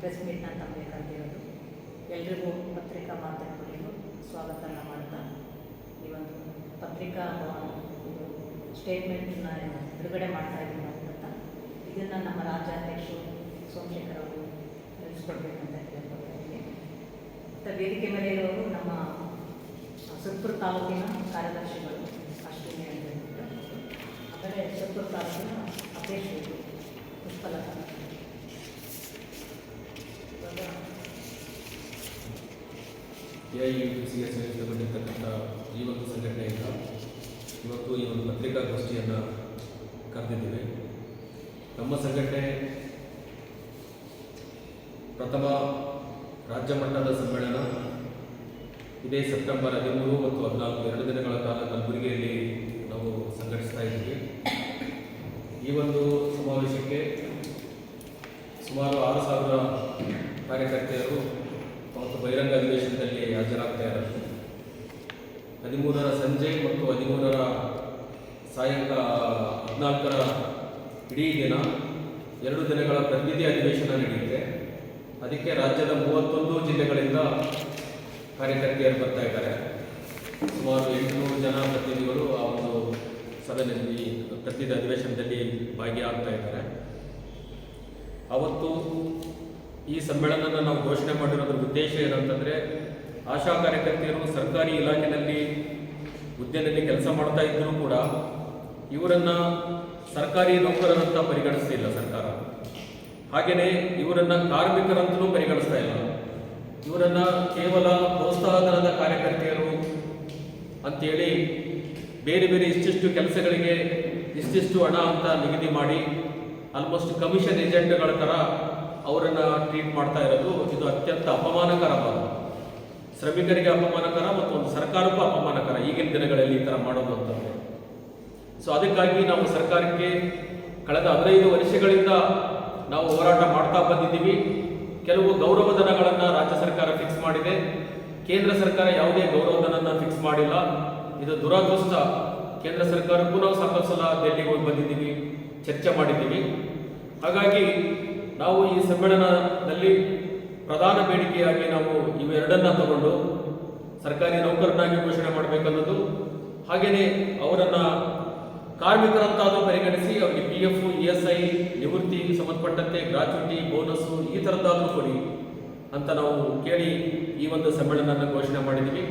Press ಮೀಟ್ನ ತಮ್ಮಬೇಕಂತೇಳೋದು ಎಲ್ರಿಗೂ ಪತ್ರಿಕಾ ಮಾಧ್ಯಮಗಳಿಗೂ ಸ್ವಾಗತನ ಮಾಡ್ತಾ, ಈ ಒಂದು ಪತ್ರಿಕಾ ಇದು ಸ್ಟೇಟ್ಮೆಂಟ್ನ ಬಿಡುಗಡೆ ಮಾಡ್ತಾ ಇದ್ದೀನಿ ಅಂತ. ಇದನ್ನು ನಮ್ಮ ರಾಜ್ಯಾಧ್ಯಕ್ಷರು ಸೋಮಶೇಖರ್ ಅವರು ತಿಳಿಸ್ಕೊಡ್ಬೇಕಂತ ಕೇಳ್ಕೊಳ್ತಾ ಇದ್ದೀನಿ. ಮತ್ತು ವೇದಿಕೆ ಮೇಲೆ ಇರೋರು ನಮ್ಮ ಸುತ್ತೂರು ತಾಲೂಕಿನ ಕಾರ್ಯದರ್ಶಿಗಳು ಅಷ್ಟೇ ಹೇಳ್ಬಿಟ್ಟು. ಆಮೇಲೆ ಸುತ್ತೂರು ತಾಲೂಕಿನ ಅಧ್ಯಕ್ಷರು Pushpalatha A I U C S ಈ ಒಂದು ಸಂಘಟನೆಯಿಂದ ಇವತ್ತು ಈ ಒಂದು ಪತ್ರಿಕಾಗೋಷ್ಠಿಯನ್ನು ಕರೆದಿದ್ದೇವೆ. ನಮ್ಮ ಸಂಘಟನೆ ಪ್ರಥಮ ರಾಜ್ಯ ಮಟ್ಟದ ಸಮ್ಮೇಳನ. ಇದೇ ಸೆಪ್ಟೆಂಬರ್ ಹದಿಮೂರು ಮತ್ತು ಹದಿನಾಲ್ಕು ಎರಡು ದಿನಗಳ ಕಾಲ ಕಲಬುರಗಿಯಲ್ಲಿ ನಾವು ಸಂಘಟಿಸ್ತಾ ಇದ್ದೀವಿ. ಈ ಒಂದು ಸಮಾವೇಶಕ್ಕೆ ಸುಮಾರು ಆರು ಸಾವಿರ ಕಾರ್ಯಕರ್ತೆಯರು ಮತ್ತು ಬಹಿರಂಗ ಅಧಿವೇಶನದಲ್ಲಿ ಹಾಜರಾಗ್ತಾ ಇರೋದು. ಹದಿಮೂರರ ಸಂಜೆ ಮತ್ತು ಹದಿಮೂರರ ಸಾಯಂಕಾಲ ಹದಿನಾಲ್ಕರ ಇಡೀ ದಿನ ಎರಡು ದಿನಗಳ ಪ್ರತಿನಿಧಿ ಅಧಿವೇಶನ ನಡೆಯುತ್ತೆ. ಅದಕ್ಕೆ ರಾಜ್ಯದ ಮೂವತ್ತೊಂದು ಜಿಲ್ಲೆಗಳಿಂದ ಕಾರ್ಯಕರ್ತೆಯರು ಬರ್ತಾ ಇದ್ದಾರೆ. ಸುಮಾರು ಎಂಟುನೂರು ಜನ ಪ್ರತಿನಿಧಿಗಳು ಆ ಒಂದು ಸಭೆಯಲ್ಲಿ ಪ್ರತಿನಿಧಿ ಅಧಿವೇಶನದಲ್ಲಿ ಭಾಗಿಯಾಗ್ತಾ ಇದ್ದಾರೆ. ಅವತ್ತು ಈ ಸಮ್ಮೇಳನ ನಾವು ಘೋಷಣೆ ಮಾಡಿರೋದ್ರ ಉದ್ದೇಶ ಏನಂತಂದರೆ ಆಶಾ ಕಾರ್ಯಕರ್ತೆಯರು ಸರ್ಕಾರಿ ಇಲಾಖೆಯಲ್ಲಿ ಹುದ್ದೆಯಲ್ಲಿ ಕೆಲಸ ಮಾಡ್ತಾ ಇದ್ದರೂ ಕೂಡ ಇವರನ್ನ ಸರ್ಕಾರಿ ನೌಕರರಂತ ಪರಿಗಣಿಸ್ತಿಲ್ಲ ಸರ್ಕಾರ. ಹಾಗೆಯೇ ಇವರನ್ನ ಕಾರ್ಮಿಕರಂತಲೂ ಪರಿಗಣಿಸ್ತಾ ಇಲ್ಲ. ಇವರನ್ನ ಕೇವಲ ಪ್ರೋತ್ಸಾಹಧನದ ಕಾರ್ಯಕರ್ತೆಯರು ಅಂತೇಳಿ ಬೇರೆ ಬೇರೆ ಇಷ್ಟಿಷ್ಟು ಕೆಲಸಗಳಿಗೆ ಇಷ್ಟಿಷ್ಟು ಹಣ ಅಂತ ನಿಗದಿ ಮಾಡಿ ಆಲ್ಮೋಸ್ಟ್ ಕಮಿಷನ್ ಏಜೆಂಟ್ಗಳ ಥರ ಅವರನ್ನು ಟ್ರೀಟ್ ಮಾಡ್ತಾ ಇರೋದು ಇದು ಅತ್ಯಂತ ಅಪಮಾನಕರವಾದ ಶ್ರಮಿಕರಿಗೆ ಅಪಮಾನಕರ ಮತ್ತು ಒಂದು ಸರ್ಕಾರಕ್ಕೂ ಅಪಮಾನಕರ ಈಗಿನ ದಿನಗಳಲ್ಲಿ ಈ ಥರ ಮಾಡೋದು ಅಂತಂದರೆ ಸೊ ಅದಕ್ಕಾಗಿ ನಾವು ಸರ್ಕಾರಕ್ಕೆ ಕಳೆದ ಹದಿನೈದು ವರ್ಷಗಳಿಂದ ನಾವು ಹೋರಾಟ ಮಾಡ್ತಾ ಬಂದಿದ್ದೀವಿ. ಕೆಲವು ಗೌರವಧನಗಳನ್ನು ರಾಜ್ಯ ಸರ್ಕಾರ ಫಿಕ್ಸ್ ಮಾಡಿದೆ. ಕೇಂದ್ರ ಸರ್ಕಾರ ಯಾವುದೇ ಗೌರವಧನವನ್ನು ಫಿಕ್ಸ್ ಮಾಡಿಲ್ಲ. ಇದು ದುರಾದೃಷ್ಟ. ಕೇಂದ್ರ ಸರ್ಕಾರಕ್ಕೂ ನಾವು ಸಾಕಷ್ಟು ಸಲ ದೆಹಲಿಗೆ ಹೋಗಿ ಬಂದಿದ್ದೀವಿ. ಚರ್ಚೆ ಮಾಡಿದ್ದೀವಿ. ಹಾಗಾಗಿ ನಾವು ಈ ಸಮ್ಮೇಳನದಲ್ಲಿ ಪ್ರಧಾನ ಬೇಡಿಕೆಯಾಗಿ ನಾವು ಇವೆರಡನ್ನ ತಗೊಂಡು ಸರ್ಕಾರಿ ನೌಕರನಾಗಿ ಘೋಷಣೆ ಮಾಡಬೇಕನ್ನೋದು ಹಾಗೆಯೇ ಅವರನ್ನು ಕಾರ್ಮಿಕರಂತಾದರೂ ಪರಿಗಣಿಸಿ ಅವರಿಗೆ P F E S I ನಿವೃತ್ತಿ ಸಂಬಂಧಪಟ್ಟಂತೆ ಗ್ರಾಚ್ಯುಟಿ ಬೋನಸ್ಸು ಈ ಥರದ್ದಾದರೂ ಕೊಡಿ ಅಂತ ನಾವು ಕೇಳಿ ಈ ಒಂದು ಸಮ್ಮೇಳನ ಘೋಷಣೆ ಮಾಡಿದ್ದೀವಿ.